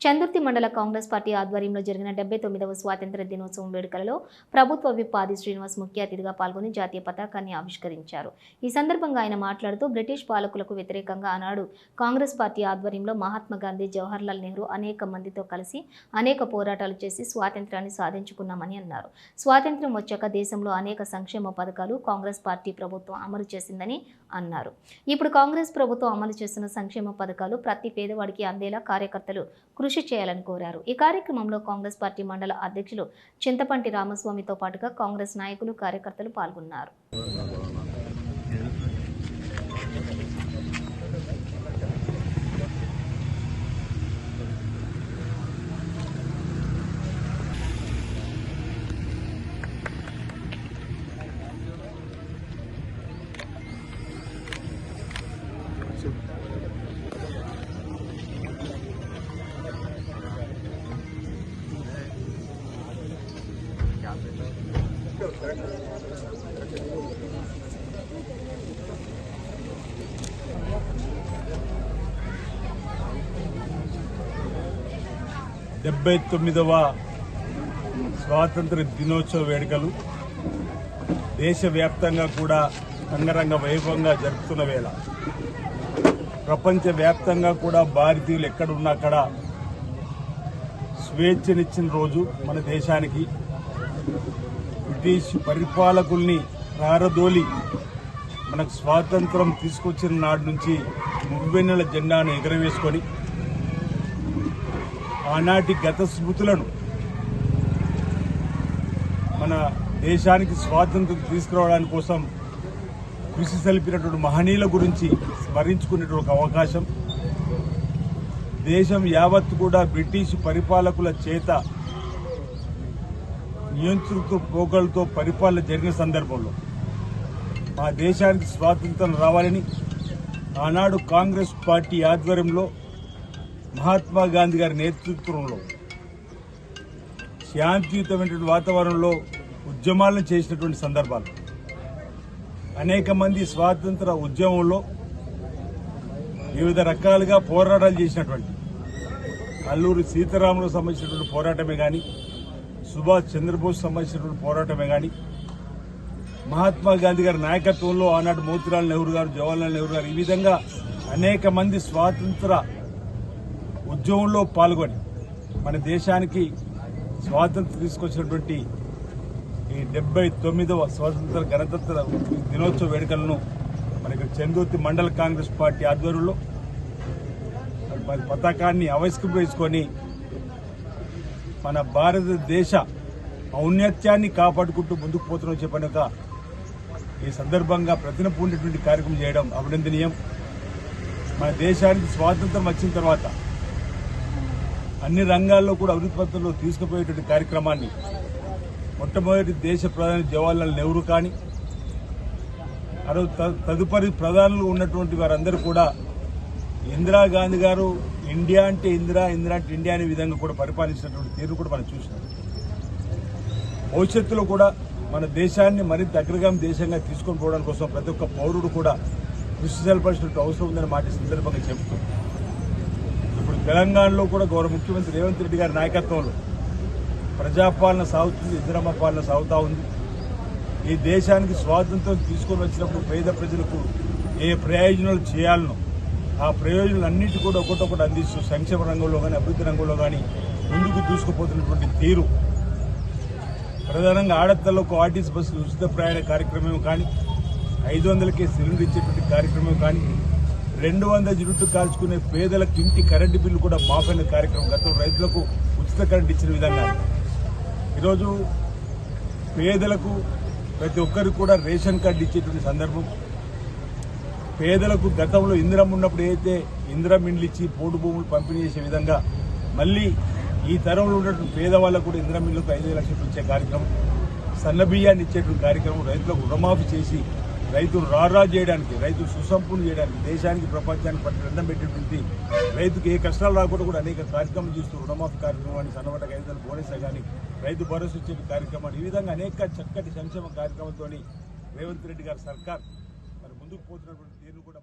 చందుర్తి మండల కాంగ్రెస్ పార్టీ ఆధ్వర్యంలో జరిగిన డెబ్బై తొమ్మిదవ స్వాతంత్ర దినోత్సవం వేడుకలలో ప్రభుత్వ విప్ ఆది శ్రీనివాస్ ముఖ్య అతిథిగా పాల్గొని జాతీయ పతాకాన్ని ఆవిష్కరించారు. ఈ సందర్భంగా ఆయన మాట్లాడుతూ బ్రిటిష్ పాలకులకు వ్యతిరేకంగా ఆనాడు కాంగ్రెస్ పార్టీ ఆధ్వర్యంలో మహాత్మా గాంధీ జవహర్లాల్ నెహ్రూ అనేక మందితో కలిసి అనేక పోరాటాలు చేసి స్వాతంత్రాన్ని సాధించుకున్నామని అన్నారు. స్వాతంత్ర్యం వచ్చాక దేశంలో అనేక సంక్షేమ పథకాలు కాంగ్రెస్ పార్టీ ప్రభుత్వం అమలు చేసిందని అన్నారు. ఇప్పుడు కాంగ్రెస్ ప్రభుత్వం అమలు చేస్తున్న సంక్షేమ పథకాలు ప్రతి పేదవాడికి అందేలా కార్యకర్తలు కృషి కృషి చేయాలని కోరారు. ఈ కార్యక్రమంలో కాంగ్రెస్ పార్టీ మండల అధ్యక్షులు చింతపంటి రామస్వామితో పాటుగా కాంగ్రెస్ నాయకులు కార్యకర్తలు పాల్గొన్నారు. డెబ్బై తొమ్మిదవ స్వాతంత్ర దినోత్సవ వేడుకలు దేశవ్యాప్తంగా కూడా అంగరంగ వైభవంగా జరుపుతున్న వేళ. ప్రపంచవ్యాప్తంగా కూడా భారతీయులు ఎక్కడున్నా అక్కడ స్వేచ్ఛనిచ్చిన రోజు మన దేశానికి. బ్రిటిష్ పరిపాలకుల్ని రారదోలి మనకు స్వాతంత్రం తీసుకొచ్చిన నాటి నుంచి మువ్వెన్నెల జెండాను ఎగరవేసుకొని ఆనాటి గత స్మృతులను మన దేశానికి స్వాతంత్రం తీసుకురావడానికి కోసం కృషి సలిపినటువంటి మహనీయుల గురించి స్మరించుకునేటువంటి ఒక అవకాశం. దేశం యావత్తు కూడా బ్రిటిష్ పరిపాలకుల చేత నియంతృత్వ పోకలతో పరిపాలన జరిగిన సందర్భంలో మా దేశానికి స్వాతంత్రం రావాలని ఆనాడు కాంగ్రెస్ పార్టీ ఆధ్వర్యంలో మహాత్మా గాంధీ గారి నేతృత్వంలో శాంతియుతమైనటువంటి వాతావరణంలో ఉద్యమాలను చేసినటువంటి సందర్భాలు. అనేక మంది స్వాతంత్ర ఉద్యమంలో వివిధ రకాలుగా పోరాటాలు చేసినటువంటి అల్లూరి సీతారాములకు సంబంధించినటువంటి పోరాటమే కానీ సుభాష్ చంద్రబోస్ సంబంధించినటువంటి పోరాటమే కానీ మహాత్మా గాంధీ గారి నాయకత్వంలో ఆనాడు మోతిలాల్ నెహ్రూ గారు జవహర్లాల్ నెహ్రూ గారు ఈ విధంగా అనేక మంది స్వాతంత్ర ఉద్యమంలో పాల్గొని మన దేశానికి స్వాతంత్రం తీసుకొచ్చినటువంటి ఈ డెబ్బై తొమ్మిదవ స్వాతంత్ర గణతంత్ర దినోత్సవ వేడుకలను మనకి చందూర్తి మండల కాంగ్రెస్ పార్టీ ఆధ్వర్యంలో మరి పతాకాన్ని ఆవిష్కరించుకొని మన భారతదేశ ఔన్నత్యాన్ని కాపాడుకుంటూ ముందుకు పోతున్నాం చెప్పనుక ఈ సందర్భంగా ప్రతినపూడినటువంటి కార్యక్రమం చేయడం అభినందనీయం. మన దేశానికి స్వాతంత్రం వచ్చిన తర్వాత అన్ని రంగాల్లో కూడా అభివృద్ధి పథంలో తీసుకుపోయేటువంటి కార్యక్రమాన్ని మొట్టమొదటి దేశ ప్రధాని జవహర్లాల్ నెహ్రూ కానీ అరవై త- తదుపరి ప్రధానులు ఉన్నటువంటి వారందరూ కూడా ఇందిరాగాంధీ గారు ఇండియా అంటే ఇందిరా ఇందిరా అంటే ఇండియా అనే విధంగా కూడా పరిపాలించినటువంటి తీరు కూడా మనం చూసినాం. భవిష్యత్తులో కూడా మన దేశాన్ని మరింత అగ్రగామి దేశంగా తీసుకొని పోవడం కోసం ప్రతి ఒక్క పౌరుడు కూడా కృషి జరపాల్సినటువంటి అవసరం ఉందని మాట సందర్భంగా చెబుతూ ఇప్పుడు తెలంగాణలో కూడా గౌరవ ముఖ్యమంత్రి రేవంత్ రెడ్డి గారి నాయకత్వంలో ప్రజాపాలన సాగుతుంది ఇందిరమ్మ పాలన సాగుతూ ఉంది. ఈ దేశానికి స్వాతంత్రం తీసుకొని వచ్చినప్పుడు పేద ప్రజలకు ఏ ప్రయోజనాలు చేయాలనో ఆ ప్రయోజనాలన్నిటి కూడా ఒకటొకటి అందిస్తూ సంక్షేమ రంగంలో కానీ అభివృద్ధి రంగంలో కానీ ముందుకు దూసుకుపోతున్నటువంటి తీరు. ప్రధానంగా ఆడపిల్లలకు ఆర్టీసీ బస్సులు ఉచిత ప్రయాణ కార్యక్రమం కానీ ఐదు వందలకే సిలిండర్ ఇచ్చేటువంటి కార్యక్రమం కానీ రెండు వందల జుట్టు కాల్చుకునే పేదలకు ఇంటి కరెంటు బిల్లు కూడా మాఫైన కార్యక్రమం గతంలో రైతులకు ఉచిత కరెంట్ ఇచ్చిన విధంగా. ఈరోజు పేదలకు ప్రతి ఒక్కరికి కూడా రేషన్ కార్డు ఇచ్చేటువంటి సందర్భం. పేదలకు గతంలో ఇందిరం ఉన్నప్పుడు ఏదైతే ఇందిరం ఇండ్లు ఇచ్చి పోటు భూములు పంపిణీ చేసే విధంగా మళ్ళీ ఈ తరంలో ఉన్నటువంటి పేదవాళ్ళకు కూడా ఇందిరం ఇళ్ళకు ఐదు లక్షలు ఇచ్చే కార్యక్రమం సన్నబియ్యాన్ని ఇచ్చేటువంటి కార్యక్రమం రైతులకు రుణమాఫీ చేసి రైతులు రారా చేయడానికి రైతులు సుసంపూర్ణ చేయడానికి దేశానికి ప్రపంచానికి పట్టిన రెండం పెట్టేటువంటి రైతుకు ఏ కష్టాలు రాకుండా కూడా అనేక కార్యక్రమాలు చేస్తూ రుణమాఫీ కార్యక్రమాన్ని సన్నబడ్డ రైతులు బోనస్ కానీ రైతు భరోసా ఇచ్చే కార్యక్రమాలు ఈ విధంగా అనేక చక్కటి సంక్షేమ కార్యక్రమంతో రేవంత్ రెడ్డి గారి సర్కార్ ముందుకు పోతున్నటువంటి తీరును కూడా